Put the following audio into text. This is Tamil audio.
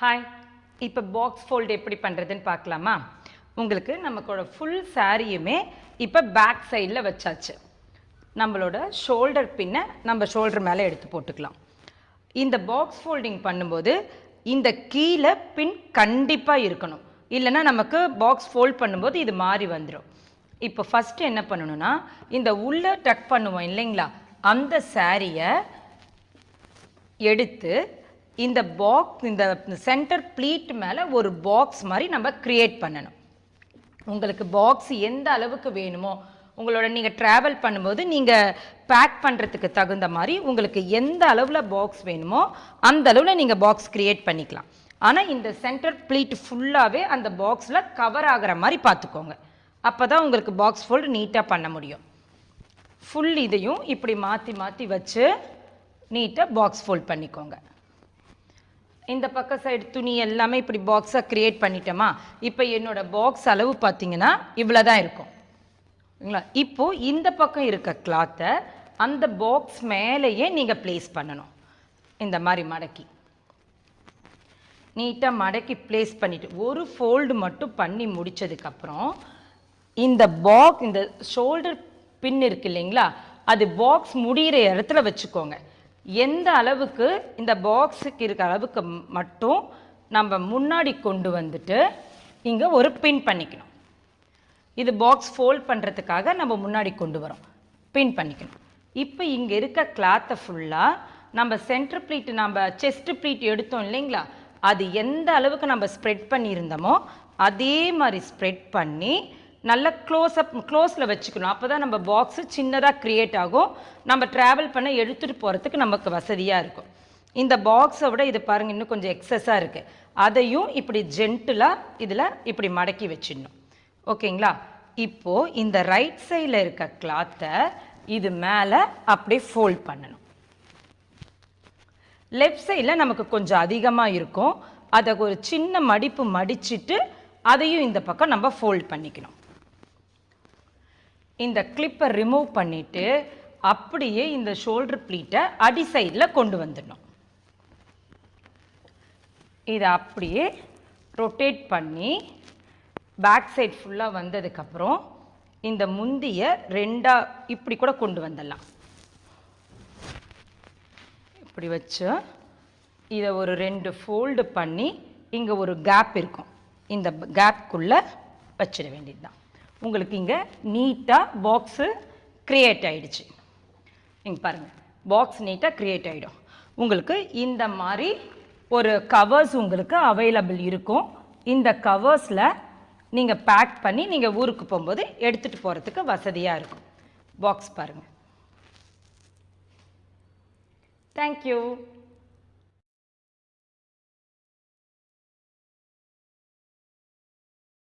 ஹாய் இப்போ பாக்ஸ் ஃபோல்டு எப்படி பண்ணுறதுன்னு பார்க்கலாமா? உங்களுக்கு நமக்கோட ஃபுல் சாரியுமே இப்போ பேக் சைடில் வச்சாச்சு. நம்மளோட ஷோல்டர் பின்னை நம்ம ஷோல்டர் மேலே எடுத்து போட்டுக்கலாம். இந்த பாக்ஸ் ஃபோல்டிங் பண்ணும்போது இந்த கீழே பின் கண்டிப்பாக இருக்கணும். இல்லைன்னா நமக்கு பாக்ஸ் ஃபோல்ட் பண்ணும்போது இது மாறி வந்துடும் இப்போ ஃபஸ்ட்டு என்ன பண்ணணும்னா இந்த உள்ளே டக் பண்ணுவோம் இல்லைங்களா? அந்த சாரியை எடுத்து இந்த பாக்ஸ் இந்த சென்டர் ப்ளீட் மேலே ஒரு பாக்ஸ் மாதிரி நம்ம க்ரியேட் பண்ணணும். உங்களுக்கு பாக்ஸ் எந்த அளவுக்கு வேணுமோ உங்களோட நீங்கள் ட்ராவல் பண்ணும்போது நீங்கள் பேக் பண்ணுறதுக்கு தகுந்த மாதிரி உங்களுக்கு எந்த அளவில் பாக்ஸ் வேணுமோ அந்த அளவில் நீங்கள் பாக்ஸ் க்ரியேட் பண்ணிக்கலாம். ஆனால் இந்த சென்டர் ப்ளீட் ஃபுல்லாகவே அந்த பாக்ஸில் கவர் ஆகிற மாதிரி பார்த்துக்கோங்க. அப்போ தான் உங்களுக்கு பாக்ஸ் ஃபோல்டு நீட்டாக பண்ண முடியும். ஃபுல் இதையும் இப்படி மாற்றி மாற்றி வச்சு நீட்டாக பாக்ஸ் ஃபோல்ட் பண்ணிக்கோங்க. இந்த பக்க சைடு துணி எல்லாமே இப்படி பாக்ஸாக க்ரியேட் பண்ணிட்டோமா? இப்போ என்னோட பாக்ஸ் அளவு பார்த்தீங்கன்னா இவ்வளோ தான் இருக்கும் இப்போது இந்த பக்கம் இருக்க கிளாத்தை அந்த பாக்ஸ் மேலேயே நீங்கள் ப்ளேஸ் பண்ணணும். இந்த மாதிரி மடக்கி. நீட்டாக மடக்கி ப்ளேஸ் பண்ணிவிட்டு ஒரு ஃபோல்டு மட்டும் பண்ணி முடித்ததுக்கப்புறம் இந்த பாக்ஸ் இந்த ஷோல்டர் பின் இருக்கு இல்லைங்களா? அது பாக்ஸ் முடிகிற இடத்துல வச்சுக்கோங்க. எந்த அளவுக்கு இந்த பாக்ஸுக்கு இருக்க அளவுக்கு மட்டும் நம்ம முன்னாடி கொண்டு வந்துட்டு இங்கே ஒரு பின் பண்ணிக்கணும். இது பாக்ஸ் ஃபோல்ட் பண்ணுறதுக்காக நம்ம முன்னாடி கொண்டு வரோம். பின் பண்ணிக்கணும். இப்போ இங்கே இருக்க கிளாத்தை ஃபுல்லாக நம்ம சென்டர் ப்ளீட் நம்ம செஸ்ட் ப்ளீட் எடுத்தோம் இல்லைங்களா? அது எந்த அளவுக்கு நம்ம ஸ்ப்ரெட் பண்ணியிருந்தோமோ அதே மாதிரி ஸ்ப்ரெட் பண்ணி நல்ல க்ளோஸ் அப் க்ளோஸில் வச்சுக்கணும். அப்போ தான் நம்ம பாக்ஸு சின்னதாக க்ரியேட் ஆகும். நம்ம ட்ராவல் பண்ண எடுத்துகிட்டு போகிறதுக்கு நமக்கு வசதியாக இருக்கும். இந்த பாக்ஸை விட இது பாருங்கள் இன்னும் கொஞ்சம் எக்ஸஸாக இருக்குது அதையும் இப்படி ஜென்டிலாக இதில் இப்படி மடக்கி வச்சிடணும். ஓகேங்களா? இப்போது இந்த ரைட் சைடில் இருக்க கிளாத்தை இது மேலே அப்படியே ஃபோல்ட் பண்ணணும். லெஃப்ட் சைடில் நமக்கு கொஞ்சம் அதிகமாக இருக்கும். அதை ஒரு சின்ன மடிப்பு மடிச்சிட்டு அதையும் இந்த பக்கம் நம்ம ஃபோல்ட் பண்ணிக்கணும். இந்த கிளிப்பை ரிமூவ் பண்ணிவிட்டு அப்படியே இந்த ஷோல்டர் ப்ளீட்டை அடி சைடில் கொண்டு வந்துடணும். இதை அப்படியே ரொட்டேட் பண்ணி பேக் சைட் ஃபுல்லாக வந்ததுக்கப்புறம் இந்த முந்திய ரெண்டாக இப்படி கூட கொண்டு வந்துடலாம். இப்படி வச்சு இதை ஒரு ரெண்டு ஃபோல்டு பண்ணி இங்கே ஒரு கேப் இருக்கும். இந்த கேப்குள்ளே வச்சிட வேண்டியது தான் உங்களுக்கு இங்கே நீட்டாக பாக்ஸு க்ரியேட் ஆகிடுச்சு இங்கே பாருங்கள் பாக்ஸ் நீட்டாக க்ரியேட் ஆகிடும் உங்களுக்கு இந்த மாதிரி ஒரு கவர்ஸ் உங்களுக்கு அவைலபிள் இருக்கும். இந்த கவர்ஸில் நீங்கள் பேக் பண்ணி நீங்கள் ஊருக்கு போகும்போது எடுத்துகிட்டு போகிறதுக்கு வசதியாக இருக்கும். பாக்ஸ் பாருங்கள் தேங்க்யூ